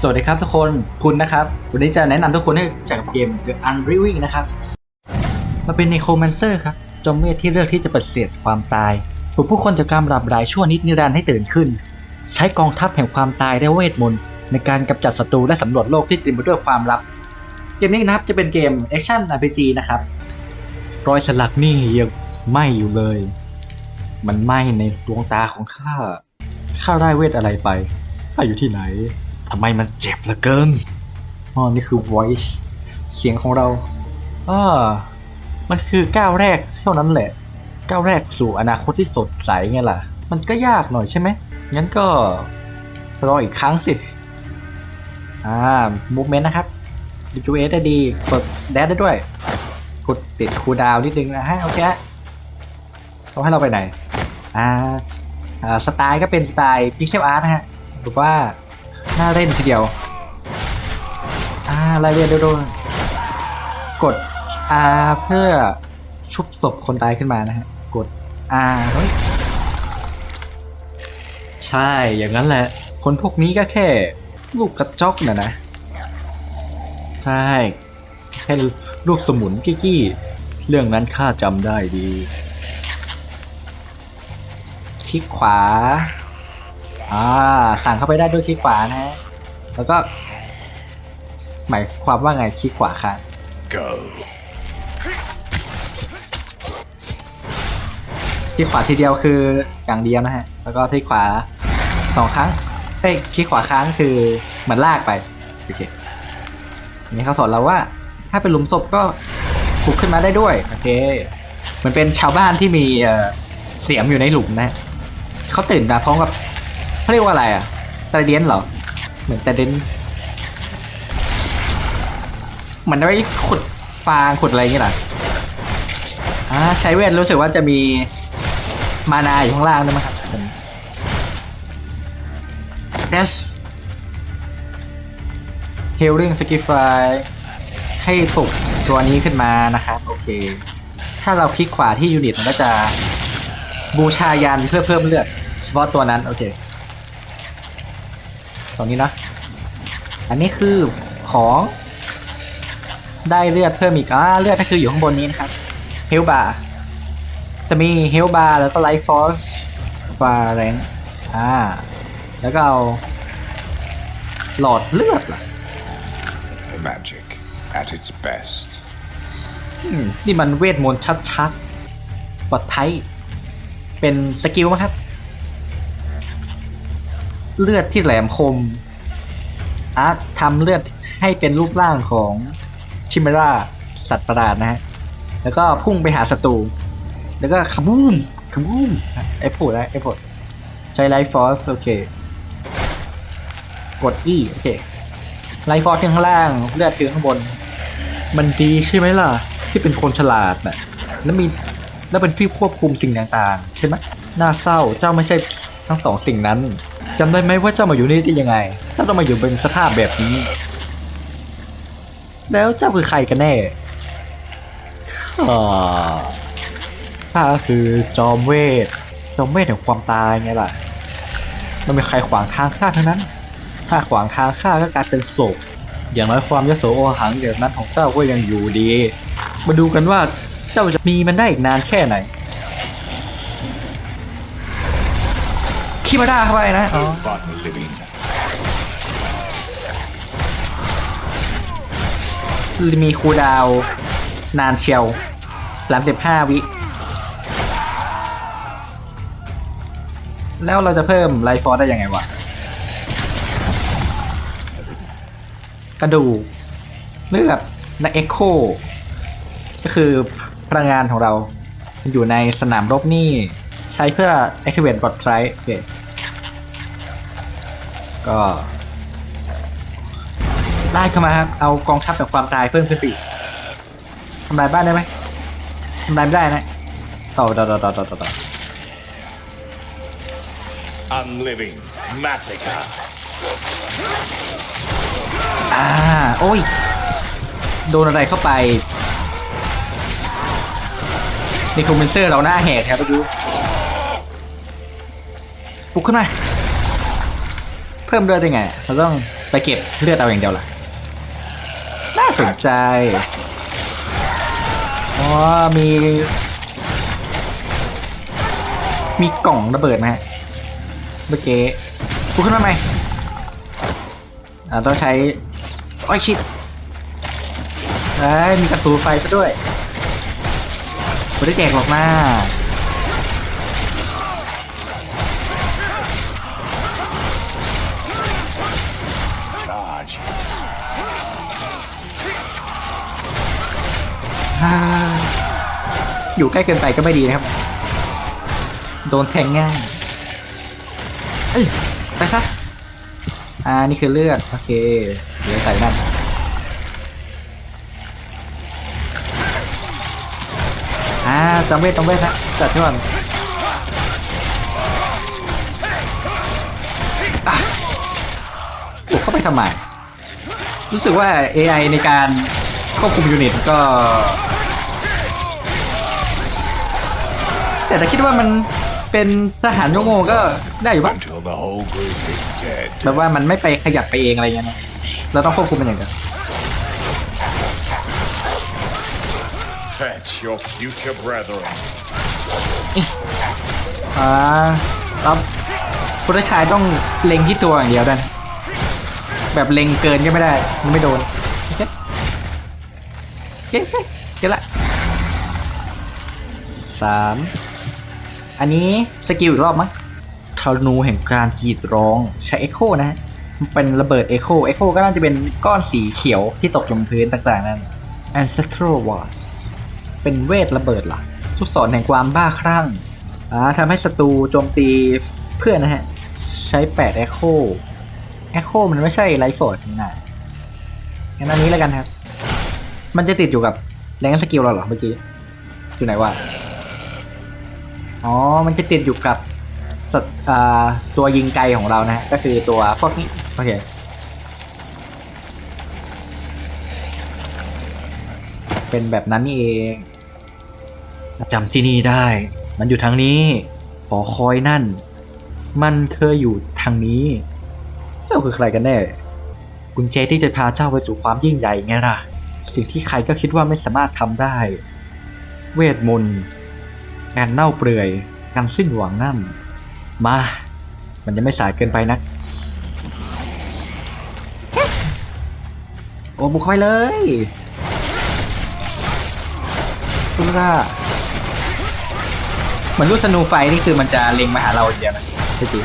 สวัสดีครับทุกคนคุณนะครับ วันนี้จะแนะนำทุกคนให้จักเกม The Unreal นะครับ มันเป็น Necromancer ครับ จอมเวทที่เลือกที่จะปฏิเสธความตายปลุกผู้คนจากการหลับรายชั่วนิดนิรันดร์ให้ตื่นขึ้น ใช้กองทัพแห่งความตายและเวทมนต์ในการกำจัดศัตรูและสำรวจโลกที่เต็มไปด้วยความลับ เกมนี้นะครับจะเป็นเกม Action RPG นะครับ รอยสลักนี่ยังไหม้อยู่เลย มันไหม้ในดวงตาของข้า ข้าได้เวทอะไรไป ข้าอยู่ที่ไหน ทำไมมันเจ็บเหลือเกินอ๋อนี่คือ voice เสียงของเราอ่ามันคือก้าวแรกเท่านั้นแหละ ก้าวแรกสู่อนาคตที่สดใสไงล่ะ มันก็ยากหน่อยใช่ไหมงั้นก็รออีกครั้งสิ อ่า movement นะครับดีจูเอได้ดีกดแดดได้ด้วย กดติดคูลดาวน์นิดนึงนะฮะโอเคฮะเขาให้เราไปไหนอ่าอ่าสไตล์ก็เป็นสไตล์พิกเซลอาร์ตนะฮะถือว่า น่าเล่นทีเดียว อ่าไล่เรียนดูๆกด R เพื่อชุบศพคนตายขึ้นมานะฮะ กด R เฮ้ย ใช่ อย่างนั้นแหละ คนพวกนี้ก็แค่ ลูกกระจอกน่ะนะ ใช่ แค่ลูกสมุนกี้กี้เรื่องนั้นข้าจำได้ดี คลิกขวา อ่าสั่งเข้าไปได้ด้วยคลิกขวานะฮะแล้วก็ หมายความว่าไงคลิกขวาค่ะ Go. คลิกขวาทีเดียวคืออย่างเดียวนะฮะ แล้วก็คลิกขวาสองครั้งเอ้ยคลิกขวาครั้งคือเหมือนลากไปโอเคอันนี้เขาสอนเราว่า ถ้าเป็นหลุมศพก็ขุดขึ้นมาได้ด้วยโอเคมันเป็นชาวบ้านที่มีเอ่อเสียมอยู่ในหลุมนะเขาตื่นมาพร้อมกับ เขาเรียกว่าอะไรอะตะเดียนเหรอ เหมือนตะเดนเหมือนไว้ขุดฟางขุดอะไรอย่างเงี้ยหรออ่าใช้เวทรู้สึกว่าจะมีมานาอยู่ข้างล่างด้วยมั้งครับผม dash healing sacrifice ให้ปลุกตัวนี้ขึ้นมานะครับโอเค ถ้าเราคลิกขวาที่ยูนิตมันก็จะบูชายันเพื่อเพิ่มเลือด เฉพาะตัวนั้น โอเค ตรงนี้นะอันนี้คือของได้เลือดเพิ่มอีกอ่าเลือดก็คืออยู่ข้างบนนี้นะครับเฮลบาร์จะมีเฮลบาร์แล้วก็ไลฟ์ฟอร์สฟาแรงอ่าแล้วก็เอาหลอดเลือดล่ะ Magic at its best. อืมนี่มันเวทมนต์ชัดๆปลอดไทย เป็นสกิลมั้งครับ เลือดที่แหลมคม อาร์ตทำเลือดให้เป็นรูปร่างของชิม e ราสัตว์ประหลาดนะฮะ แล้วก็พุ่งไปหาศัตรู แล้วก็ขบูมขบูมไอ้พูดนะไอ้พูดใช้ไลฟ์ฟอร์สโอเค กด E โอเค ไลฟ์ฟอร์สข้างล่าง เลือดคือข้างบน มันดีใช่ไหมล่ะ ที่เป็นคนฉลาดน่ะแล้วมีแล้วเป็นพี่ควบคุมสิ่งต่างๆ ใช่ไหมน่าเศร้าเจ้าไม่ใช่ทั้งสองสิ่งนั้น จำได้ไหมว่าเจ้ามาอยู่นี่ได้ยังไงถ้าต้องมาอยู่เป็นสภาพแบบนี้ แล้วเจ้าคือใครกันแน่ข้าข้าคือจอมเวท จอมเวทแห่งความตายไงล่ะไม่มีใครขวางทางข้าทั้งนั้น ถ้าขวางทางข้าก็กลายเป็นศพ อย่างน้อยความยโสโอหังเดี๋ยวนั้นของเจ้าก็ยังอยู่ดี มาดูกันว่าเจ้าจะมีมันได้อีกนานแค่ไหน คิมาด้าเข้าไปนะอ๋อ But living. มีคูลดาวน์นานเชียวสามสิบห้าวิ แล้วเราจะเพิ่มไลฟ์ฟอร์ได้ยังไงวะ กระดูกเลือดและเอ็กโคก็คือพลังงานของเราอยู่ในสนามรบนี่ ใช้เพื่อ activate bot t r i โอเคก็ไล่เข้ามาครับ เอากองทัพกับความตายเพิ่มขึ้นไปอีกทำลายบ้านได้ไหมทำลายไม่ได้นะต่อต่อต่อต่อต่อต่อต่อ Unliving. Massacre. อ่า โอ้ย โดนอะไรเข้าไปนี่คอมเมนเซอร์เราหน้าแหกครับเมื่อกี้ป ลุกขึ้นมา เพิ่มเลือดได้ไง เราต้องไปเก็บเลือดเอาอย่างเดียวเหรอน่าสนใจ อ๋อ มี มีกล่องระเบิดไหมฮะ เมื่อกี้กูขึ้นมาไหมอ่าต้องใช้โอ้อยชิดเอ้ยมีกระตูไฟซะด้วยกูได้แจกหรอกหน้า อยู่ใกล้เกินไปก็ไม่ดีนะครับ โดนแทงง่ายเอ้ยไปซะอ่า นี่คือเลือด โอเค เดี๋ยวใส่นั่นอ่าจำเวทจำเวทนะจัดที่ก่อนอะปลุกเข้าไปทำไม รู้สึกว่า AI ในการควบคุมยูนิตก็ แต่ถ้าคิดว่ามันเป็นทหารโง่ๆก็ได้อยู่บ้าง Until the whole group is dead. แบบว่ามันไม่ไปขยับไปเองอะไรเงี้ยนะเราต้องควบคุมมันอย่างเดียว Fetch your future brethren. อ่าแล้วผู้ชายต้องเล็งที่ตัวอย่างเดียวด้วยนะแบบเล็งเกินก็ไม่ได้ มันไม่โดนโอเคเก็บเก็บละสาม อันนี้สกิลอีกรอบมั้งธนูแห่งการกรีดร้องใช้เอ็กโคนะ มันเป็นระเบิดเอ็กโคเอ็กโคก็น่าจะเป็นก้อนสีเขียวที่ตกลงพื้นต่างๆนั่น Ancestral Wars เป็นเวทระเบิดล่ะลูกศรแห่งความบ้าคลั่งอ่าทำให้ศัตรูโจมตีเพื่อนนะฮะ ใช้ 8 Echo Echo มันไม่ใช่ไลฟ์ฟอร์ดนี่นะงั้นอันนี้แล้วกันครับ มันจะติดอยู่กับแรงสกิลเราเหรอเมื่อกี้ อยู่ไหนวะ อ๋อ มันจะติดอยู่กับสัตว์อ่าตัวยิงไกลของเรานะฮะก็คือตัวพวกนี้ โอเค เป็นแบบนั้นนี่เองจำที่นี่ได้ มันอยู่ทางนี้หอคอยนั่น มันเคยอยู่ทางนี้ เจ้าคือใครกันแน่กุญแจที่จะพาเจ้าไปสู่ความยิ่งใหญ่ไงล่ะ สิ่งที่ใครก็คิดว่าไม่สามารถทำได้ เวทมนต์ การเน่าเปื่อยการสิ้นหวังนั่น มา มันยังไม่สายเกินไปนัก โอ้บุกเข้าไปเลยคุณล่าเหมือนลูกธนูไฟนี่คือมันจะเล็งมาหาเราอย่างเดียวนะใช่จริง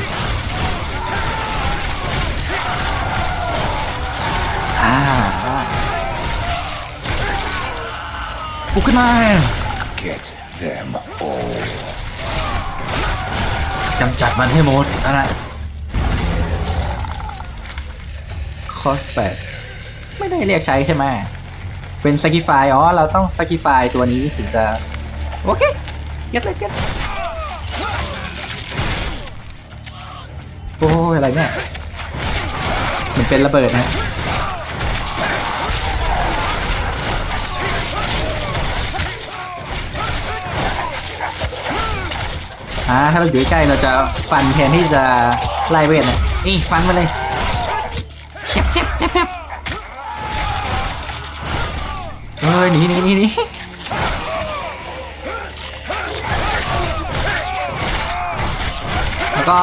อ่าปุกขึ้นมา Get them all. กำจัดมันให้หมดนั่นแหละคอสแปดไม่ได้เรียกใช้ใช่ไหมเป็นสกิฟายอ๋อ เราต้องสกิฟายตัวนี้ถึงจะ โอเคเก็ตเลยเก็ตโอ้ยอะไรเนี่ย มันเป็นระเบิดนะ อ่าถ้าเราอยู่ใกล้ๆเราจะฟันแทนที่จะไล่เวทนะนี่ฟันมาเลยเจ็บเจ็บเจ็บเจ็บเอ้ยหนีหนีหนีหนีแล้วก็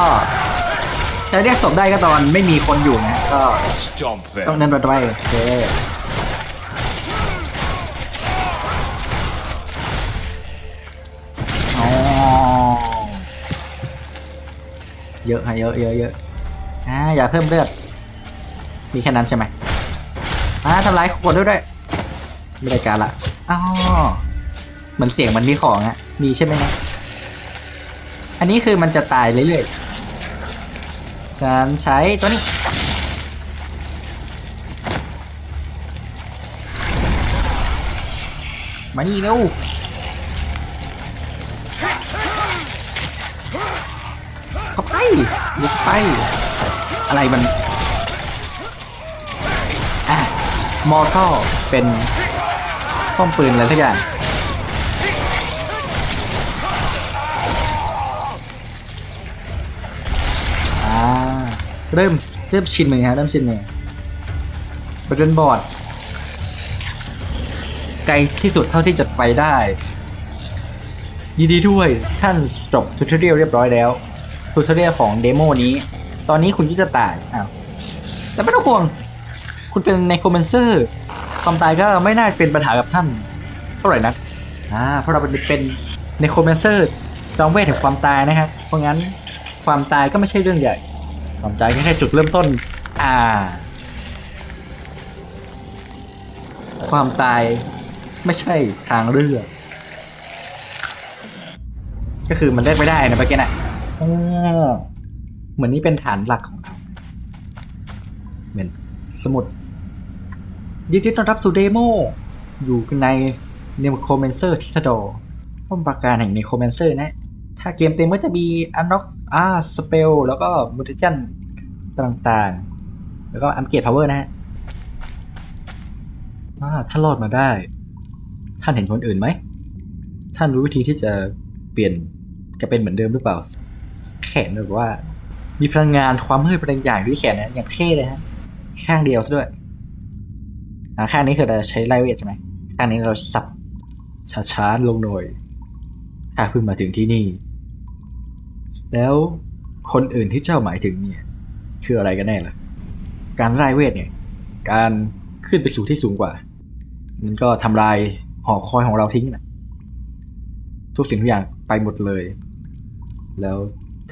จะเรียกศพได้ก็ตอนไม่มีคนอยู่นะก็ Stomp ต้อง them. นั่นไปด้วยโอเค เยอะฮะเยอะเยอะเยอะอ่าอย่าเพิ่มเลือดมีแค่นั้นใช่ไหมอ่าทำร้ายกดด้วยด้วยไม่ได้การละอ๋อเหมือนเสียงมันมีของอะมีใช่ไหมนะอันนี้คือมันจะตายเรื่อยๆฉันใช้ตัวนี้มานี่เร็ว ลุกไป อะไรมันอะมอร์ทัลเป็นป้อมปืนอะไรสักอย่างเริ่มเริ่มชินมือฮะเริ่มชินมือไปเดินบอร์ดไกลที่สุดเท่าที่จะไปได้ ยินดีด้วยท่านจบทูตเรียลเรียบร้อยแล้ว ทูตเรียลของเดโมนี้ ตอนนี้คุณก็จะตายอ้าวแต่ไม่ต้องห่วง คุณเป็นในคอมเมนเซอร์ ความตายก็ไม่น่าเป็นปัญหากับท่าน เท่าไหร่นักอ่าเพราะเราเป็นเป็นในคอมเมนเซอร์จอมเวทแห่งความตายนะครับ เพราะงั้นความตายก็ไม่ใช่เรื่องใหญ่ ความตายแค่จุดเริ่มต้น อ่า ความตายไม่ใช่ทางเลือกก็คือมันเลือกไม่ได้นะเมื่อกี้นะ เหมือนนี่เป็นฐานหลักของเราเหมือนสมุดยินดีต้อนรับสู่เดโม อยู่ในเนโครเมนเซอร์ที่สโดป้อมปราการแห่งเนโครเมนเซอร์นะ ถ้าเกมเต็มก็จะมีอันล็อกอาสเปลแล้วก็มูทิจันต่างๆ แล้วก็อัมเกตพาวเวอร์นะฮะถ้ารอดมาได้ ท่านเห็นคนอื่นไหม ท่านรู้วิธีที่จะเปลี่ยนกลับเป็นเหมือนเดิมหรือเปล่า แขนแบบว่า มีพลังงานความมืดบางอย่างด้วยแขนนะอย่างเท่เลยฮะข้างเดียวซะด้วยข้างนี้คือเราใช้ไล่เวทใช่ไหมข้างนี้เราสับช้าๆลงหน่อยข้าเพิ่งมาถึงที่นี่ แล้วคนอื่นที่เจ้าหมายถึงเนี่ยคืออะไรกันแน่ล่ะ การไล่เวทเนี่ย การขึ้นไปสู่ที่สูงกว่า มันก็ทำลายหอคอยของเราทิ้งนะทุกสิ่งทุกอย่างไปหมดเลย แล้ว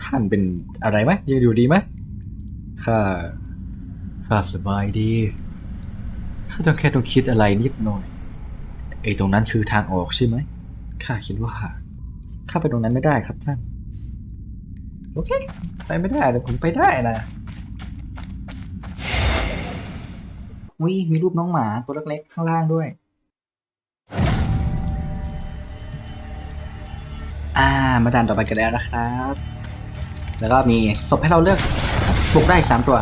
ท่านเป็นอะไรไหมยังอยู่ดีไหมข้าข้าสบายดีข้าต้องแค่ต้องคิดอะไรนิดหน่อยไอ้ตรงนั้นคือทางออกใช่ไหมข้าคิดว่าข้าไปตรงนั้นไม่ได้ครับท่านโอเคไปไม่ได้แต่ผมไปได้นะวิมีรูปน้องหมาตัวเล็กๆข้างล่างด้วย อ่า มาด่านต่อไปกันแล้วนะครับ แล้วก็มีศพให้เราเลือกปลุกได้สามตัว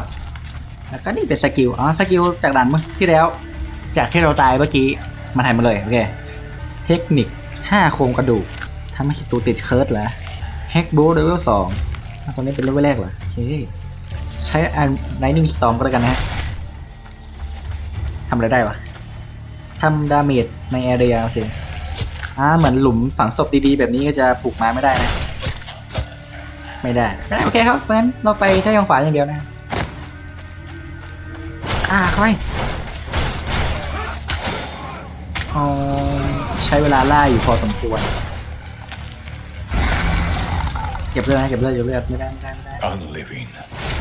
แล้วก็นี่เป็นสกิล อ๋อ สกิลจากด่านเมื่อที่แล้ว จากที่เราตายเมื่อกี้ มาถ่ายมาเลย โอเค เทคนิค5โครงกระดูกทำให้ศัตรูติดเคิร์ดเหรอแฮกโบเลเวลสองตอนนี้เป็นเลเวลแรกเหรอ โอเค ใช้อันไลนิ่งสตอมก็แล้วกันนะฮะทำอะไรได้วะทำดาเมจในแอเรียโอเคอ่าเหมือนหลุมฝังศพดีๆ แบบนี้ก็จะปลูกไม้ไม่ได้นะ ไม่ได้ไม่ได้โอเคครับเพราะฉะนั้นเราไปแค่ทางขวาอย่างเดียวนะอ่าเข้าไปอ๋อใช้เวลาล่าอยู่พอสมควรเก็บเลือดนะเก็บเลือดเก็บเลือดไม่ได้ไม่ได้ไม่ได้ Unliving.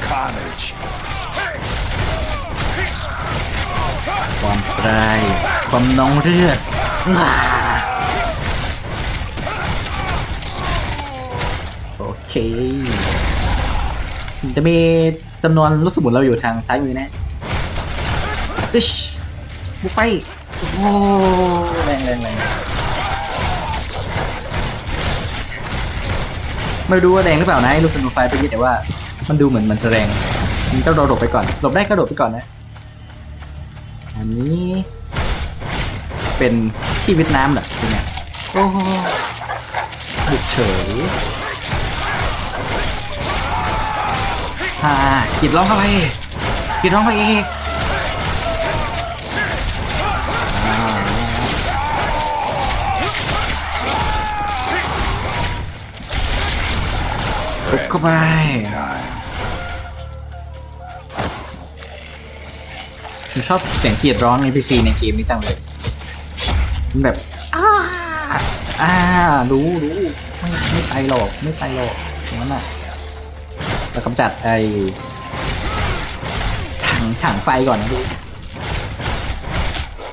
Carnage. ความปลายความนองเลือด เคจะมีจำนวนลูกสมุนเราอยู่ทางซ้ายมือนะอิชบุกไป โอ้โหแรงแรงแรงไม่รู้ว่าแรงหรือเปล่านะไอ้ลูกสนุนไฟไปยี่แต่ว่า มันดูเหมือนมันจะแรงมันต้องเราหลบไปก่อนหลบได้ก็หลบไปก่อนนะ อันนี้ เป็นที่เวียดนามเหรอที่เนี่ยโอ้โหบุกเฉย ฮ่ากิดร้องเข้าไปกิดร้องไปอีกอ่าบุกเข้าไป Time. ผมชอบเสียงกรีดร้อง NPC ในเกมนี้จังเลยมันแบบอ้าอ่ารู้รู้ไม่ไม่ไปหรอก ไม่ไปหรอกอย่างนั้นน่ะ เรากำจัดไอ้ถังถังไฟก่อนนะดู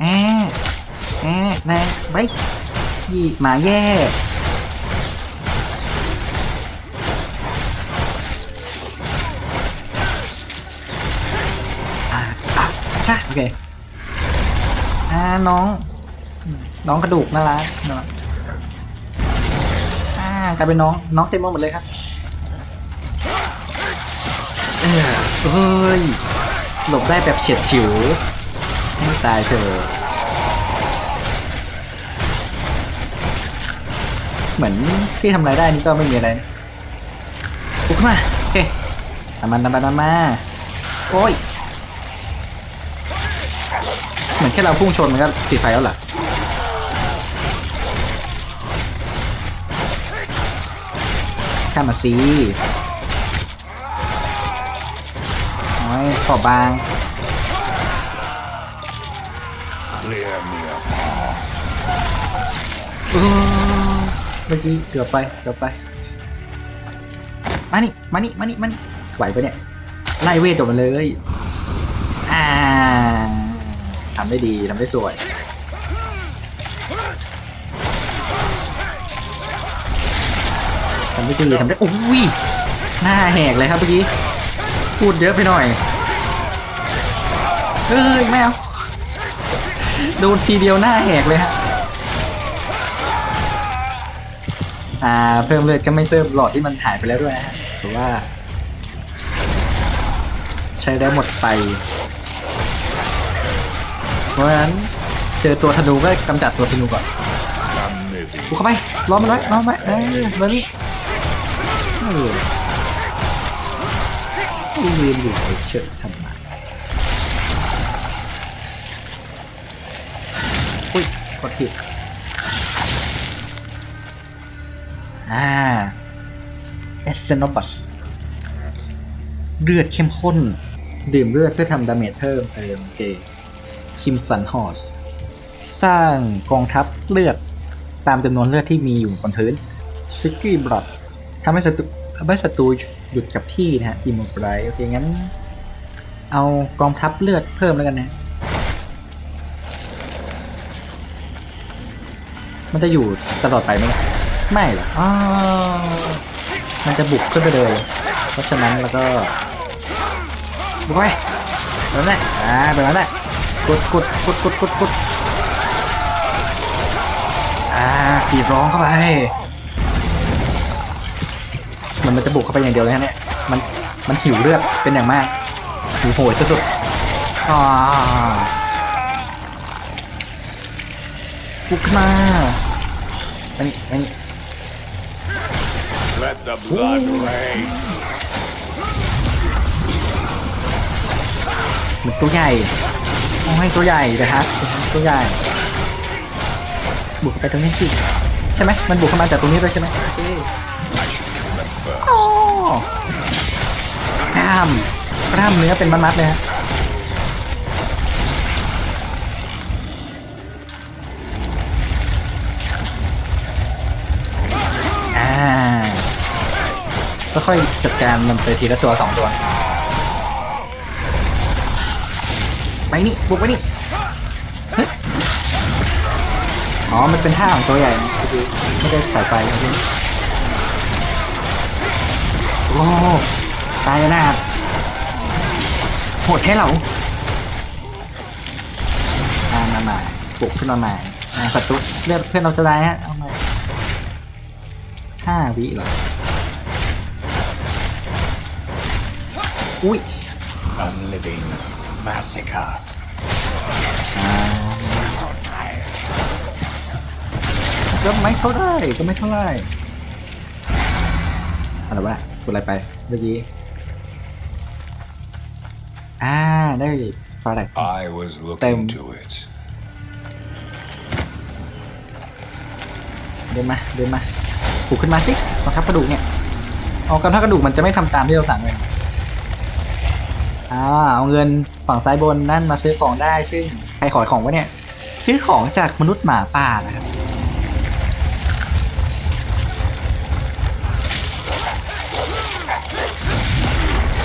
แอะแอะแนะไปยี่หมาแย่อะอะใช่โอเคอ่าน้อง น้องกระดูกน่ารักน่ารักอ่ากลายเป็นน้อง น้องเต็มหมดเลยครับ เฮ้ย หลบได้แบบเฉียดฉิวไม่ตายเถอะเหมือนที่ทำอะไรได้นี่ก็ไม่มีอะไรปุ๊กมาโอเคตามมันตามมันตามมา โอ้ย เหมือนแค่เราพุ่งชนมันก็ติดไฟแล้วเหรอข้ามาซี ยขอบบาง Clear me a path. เออเมื่อกี้เกือบไปเกือบไป มานี่ มานี่ มานี่ มานี่ไหวปะเนี่ย ไล่เวทจบมาเลย อ่าทำได้ดีทำได้สวยทำได้ดีทำได้โอ้ยหน้าแหกเลยครับเมื่อกี้ พูดเยอะไปหน่อยเฮ้ยไม่เอาโดนทีเดียวหน้าแหกเลยฮะ อ่า เพิ่มเลือดก็ไม่เพิ่มหลอดที่มันหายไปแล้วด้วยนะฮะหรือว่า ใช้ได้หมดไป เพราะฉะนั้นเจอตัวธนูก็กำจัดตัวธนูก่อน I'm living. บุกเข้าไปล้อมมันไว้ล้อมมันไว้เออมานี่เออ ยืนอยู่เฉยๆทำไมอุ้ยกดผิดอ่าเอสเซนอบัสเลือดเข้มข้น ดื่มเลือดเพื่อทำดาเมจเพิ่มเติมโอเคคิมสันฮอสสร้างกองทัพเลือดตามจำนวนเลือดที่มีอยู่บนพื้นซิกกี้บลัดทำให้ศัตรูทำให้ศัตรู หยุดกับที่นะฮะอิมมไรโอเคงั้น เอากองทัพเลือดเพิ่มแล้วกันนะ มันจะอยู่ตลอดไปไหมไม่หรอกอ้ามันจะบุกขึ้นไปเลย เพราะฉะนั้นแล้วก็บุกไปแบบนั้นอ่าแบบนั้นแหละกดกดกดกดกดกดอ่ากรีดร้องเข้าไป มันมันจะบุกเข้าไปอย่างเดียวเลยฮะเนี่ย มันมันหิวเลือดเป็นอย่างมากหิวโหยสุดๆอ่าบุกขึ้นมาอันนี้อันนี้ Let the blood rain. มันตัวใหญ่โอ้ยตัวใหญ่นะครับตัวใหญ่ บุกเข้าไปตรงนี้สิใช่ไหมมันบุกเข้ามาจากตรงนี้ด้วยใช่ไหมโอเคโอ้ กล้ามกล้ามเนื้อเป็นมัดๆเลยฮะอ่าก็ค่อยจัดการมันไปทีละตัวสองตัว ไปนี่ บุกไปนี่เฮ้ยอ๋อ มันเป็นท่าของตัวใหญ่ ไม่ได้สายไฟ โอ้ตายหน้าโหดแท้เหราอ่ามาใหม่ปลุกขึ้นมาใหม่อ่าศัตรูเลือดเพื่อนเราจะได้ฮะเอาใหม่ห้าวิเหรออุ้ย Unliving massacre. อ่าก็ไม่เท่าไรก็ไม่เท่าไรอะไรวะ กดอะไรไปเมื่อกี้ อ่า ได้ฟาแรก I was looking Tem- to it. เดินมา เดินมาปลุกขึ้นมาสิกองทัพกระดูกเนี่ยเอากองทัพกระดูกมันจะไม่ทำตามที่เราสั่งเลยอ่าเอาเงินฝั่งซ้ายบนนั่นมาซื้อของได้ซึ่งใครขอของวะเนี่ย ซื้อของจากมนุษย์หมาป่านะครับ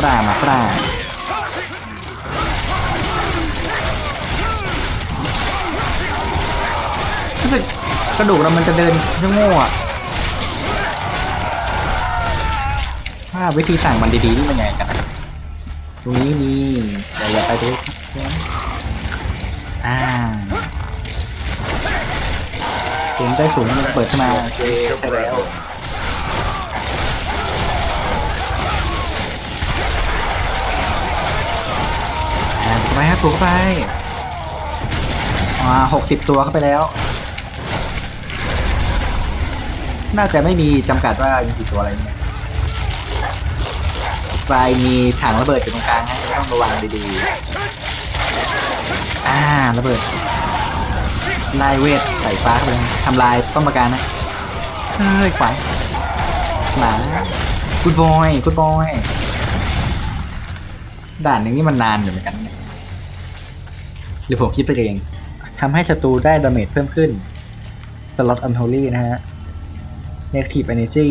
ปลามาปลารู้สึกกระดูกเรามันจะเดินชั่วโง่อะว่าวิธีสั่งมันดีๆนี่มันยังไงกันตรงนี้มีแต่อย่าไปดูอ่าเกมได้สูงมันเปิดขึ้นมาโอเคใช่แล้ว ไปครับปลูกเข้าไปอ่าหกสิบตัวเข้าไปแล้ว น่าจะไม่มีจำกัดว่ามีกี่ตัวอะไรเนี่ยไฟมีถังระเบิดอยู่ตรงกลางให้ต้องระวังดีๆ อ่าระเบิดไล่เวทใส่ฟ้าเขาไปเลยทำลายป้อมปราการนะ เฮ้ยขวางหมากูดบอยกูดบอย ด่านหนึ่งนี่มันนานอยู่เหมือนกันเนี่ย หรือผมคิดไปเองทำให้ศัตรูได้ดาเมจเพิ่มขึ้นสล็อตอันโฮลี่นะฮะ Negative Energy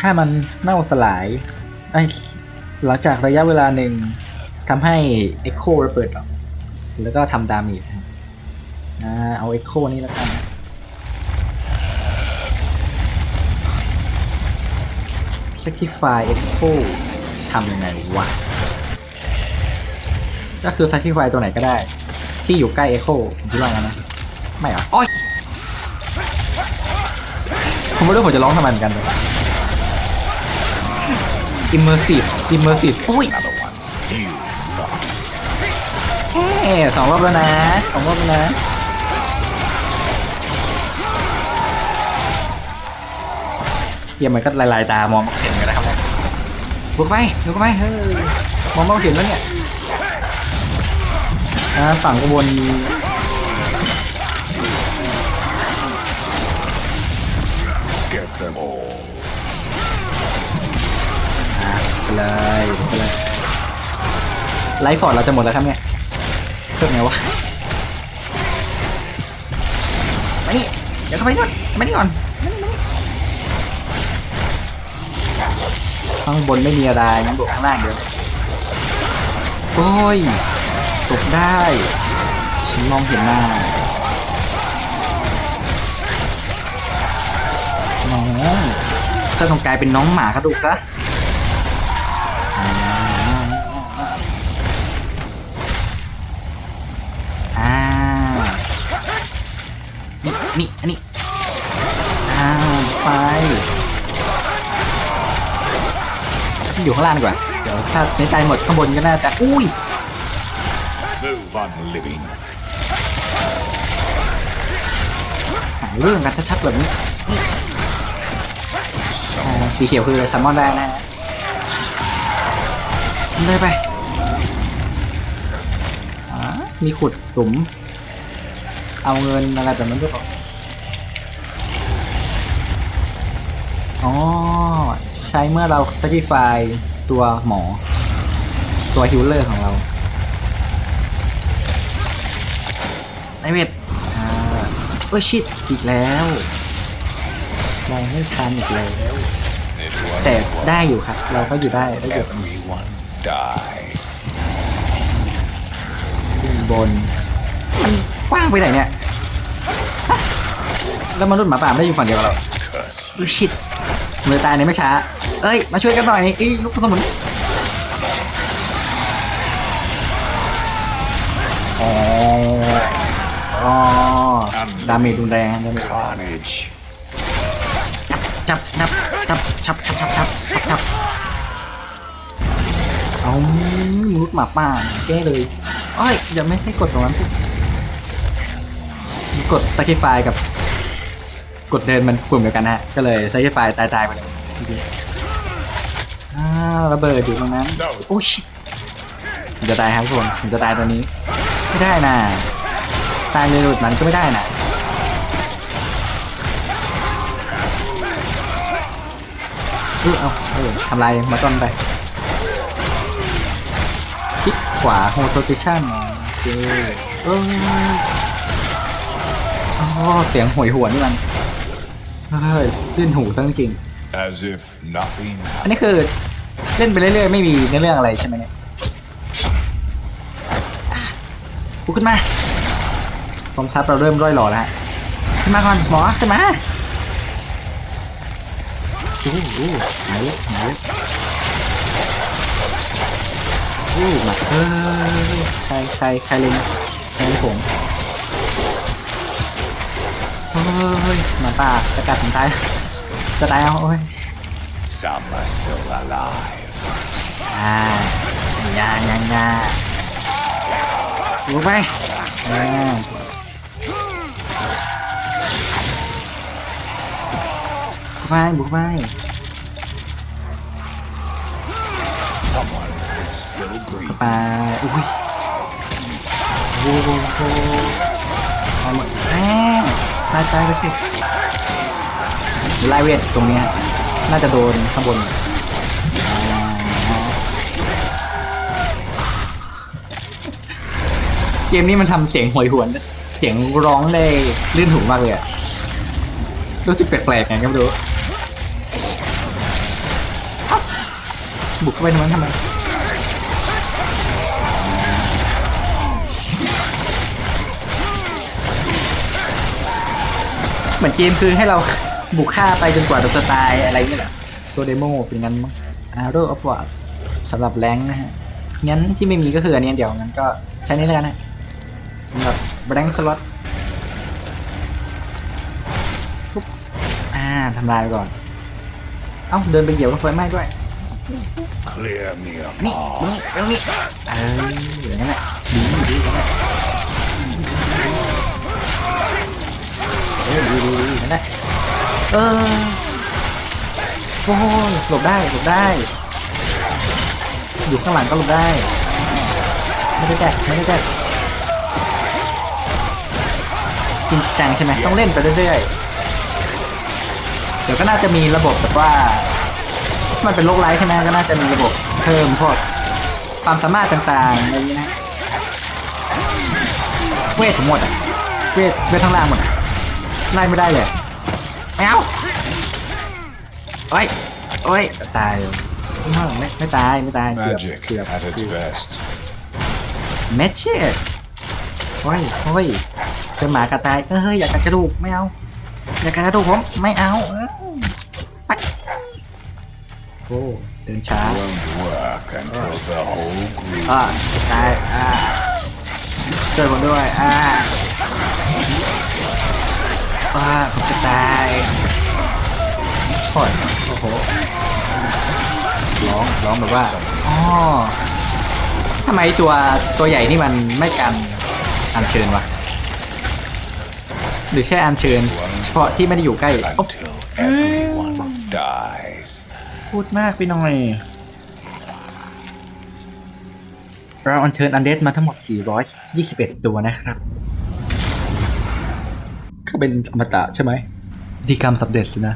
ถ้ามันเน่าสลายไอหลังจากระยะเวลาหนึ่งทำให้ Echo ระเบิดออก แล้วก็ทำดาเมจนะฮะอ่าเอา Echo นี่แล้วกัน Sacrify Echo ทำยังไงวะ ก็คือ Sacrify ตัวไหนก็ได้ ที่อยู่ใกล้ Echo ผมคิดว่างั้นนะไม่เหรอโอ้ยผมไม่รู้ผมจะร้องทำไมเหมือนกันเลย Immersive Immersive อุ้ยเฮ้สองรอบแล้วนะสองรอบแล้วนะเยี่ยมมันก็ลายๆตามองไม่เห็นกันนะครับบุกไปบุกไปเฮ้ยมองไม่เห็นแล้วเนี่ย อ่าฝั่งกบน Get them all. ไปเลยไปเลยไลฟ์ฟอร์ดเราจะหมดแล้วครับเนี่ยเพิ่มไงวะมานี่เดี๋ยวเข้าไปนู่นมานี่ก่อนข้างบนไม่มีอะไรงั้นบวกข้างล่างเดี๋ยวโอ้ย ตกได้ ฉันมองเห็นหน้าน้องเจะต้องกลายเป็นน้องหมากระดูกซะอ่านี่นี่อันนี้อ่าไปอยู่ข้างล่างดีกว่า เดี๋ยวถ้าในใจหมดข้างบนก็น่าจะ อุ้ย Move on, living. หาเรื่องกันชัดๆแบบนี้อ่าสีเขียวคือซัมมอนได้นะฮะเลยไปอ่ามีขุดหลุม เอาเงินอะไรแบบนั้นด้วยเปล่าอ๋อ ใช้เมื่อเรา sacrifice ตัวหมอ ตัวฮิลเลอร์ของเรา ไอเวทอ่าโอ้ยชิดอีกแล้วมองไม่ทันอีกแล้ว This one แต่ได้อยู่ครับ เราก็อยู่ได้ได้อยู่ everyone dies. ขึ้นบนมันกว้างไปไหนเนี่ยฮะแล้วมนุษย์หมาป่าไม่ได้อยู่ฝั่งเดียวกับเรา Curse. อุ้ยชิดมือตายในไม่ช้า เอ้ย มาช่วยกันหน่อยอีลูกสมุนอ๋อ อ๋อ ดาเมจรุนแรงดาเมจ Carnage. จับจับจับจับจับจับจับจับจับเอามนุษย์หมาป่าแก้เลยเอ้ยอย่าไม่ให้กดตรงนั้นสิกดสกิฟายกับ กดเดินมันกลุ่มเดียวกันนะฮะก็เลยสกิฟายตายตายๆไปเลยอ่าระเบิดอยู่ตรงนั้น No. โอ้ยชิบผมจะตายครับทุกคนผมจะตายตัวนี้ ไม่ได้นะ ตายเลยหลุดนั้นก็ไม่ได้นะเออเอาเออทำลายมาต้นไปคลิกขวาโฮโ o ซิชันโอเคเอออ๋อเสียงหวยหัวนี่มันเฮ้ยขึ้นหูซะจริง As if nothing อันนี้คือเล่นไปเรื่อยๆ ไม่มีเนื้อเรื่องอะไรใช่ไหมเนี่ยขึ้นมา กองทัพเราเริ่มร่อยหล่อแล้วฮะขึ้นมาก่อนหมอขึ้นมาอู้อู้หายเลยหายเลยอู้มาเออใครใครใครเลยนะใครเลยผมเฮ้ยหมาป่าจะกัดผมตายจะตายเอาโอ้ย Some are still alive. อ่าย่างย่างย่างบุกไปอ่า บุกไปบุกไปไปลาอุ้ยโอ้โหโอ้โหเอาหมดแม่ตายตายไปสิไล่เวทตรงเนี้ยน่าจะโดนข้างบนเกมนี้มันทำเสียงหวยหวน เสียงร้องได้ลื่นหูมากเลยอะรู้สึกแปลกๆไงก็ไม่รู้ บุกเข้าไปทำไมทำไมเหมือนเกมคือให้เราบุกฆ่าไปจนกว่าเราจะตายอะไรนี่แหละตัวเดโมเป็นงั้นมั้ง Arrow of War สำหรับแรงนะฮะ งั้นที่ไม่มีก็คืออันนี้เดียวงั้นก็ใช้นี้แล้วกันนะสำหรับแรงสล็อตปุ๊บอ่าทำลายไปก่อน เอ้าเดินไปเหยียบรถไฟไหม้ด้วย Clear me นี่ apart. ตรงนี้ตรงนี้เอออย่างนั้นแหละดีดีอย่างนั้นแหละเออดีดีดีอย่างนั้นแหละเออโอ้ยหลบได้หลบได้ อยู่ข้างหลังก็หลบได้ ไม่ได้แตกไม่ได้แตกจริงจังใช่ไหมต้องเล่นไปเรื่อยๆ เดี๋ยวก็น่าจะมีระบบแบบว่า มันเป็นโลกไร้ใช่ไหมก็น่าจะมีระบบเพิ่มพวกความสามารถต่างๆอะไรอย่างนี้นะเวทผมหมดอะเวทเวททั้งล่างหมดอะไล่ไม่ได้เลยไม่เอาโอ้ยโอ้ยตายเลยไม่ไม่ตายไม่ตายเกือบ Magic เกือบ at its best. เมชเชตโอ้ยโอ้ยเจอหมากระตายเอ้ยอยากกัดกระดูกไม่เอาอยากกัดกระดูกผมไม่เอาเออไป โอ้เดินช้า Won't work until the whole group อ่าตายอ่าช่วยผมด้วยอ่าอ่าผมจะตายโอ้ยโอ้โหร้องร้องแบบว่าอ๋อทำไมตัวตัวใหญ่นี่มันไม่กันอัญเชิญวะหรือแค่อัญเชิญ เฉพาะที่ไม่ได้อยู่ใกล้โอ๊ะ until everyone dies. พูดมากไปหน่อย เราอัญเชิญอันเดสมาทั้งหมด 421 ตัวนะครับเขาเป็นอมตะใช่ไหมดีกรรมสำเร็จสินะ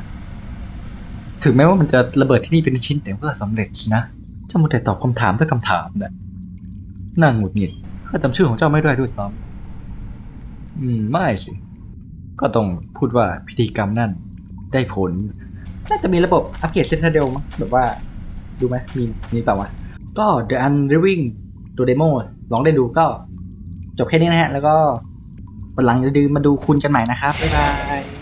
ถึงแม้ว่ามันจะระเบิดที่นี่เป็นชิ้นแต่ก็สำเร็จสินะ เจ้ามัวแต่ตอบคำถามด้วยคำถามนะนั่งหงุดหงิดข้าจำชื่อของเจ้าไม่ได้ด้วยซ้ำอืม ไม่สิ ก็ต้องพูดว่าพิธีกรรมนั่นได้ผล น่าจะมีระบบอัปเกรดเซนเดลมั้งแบบว่า ดูไหมมีมีเปล่าวะ ก็ The Unreal ตัวเดโมลองได้ดูก็ จบแค่นี้นะฮะ แล้วก็วันหลังจะดูมาดูคุณกันใหม่นะครับ บ๊ายบาย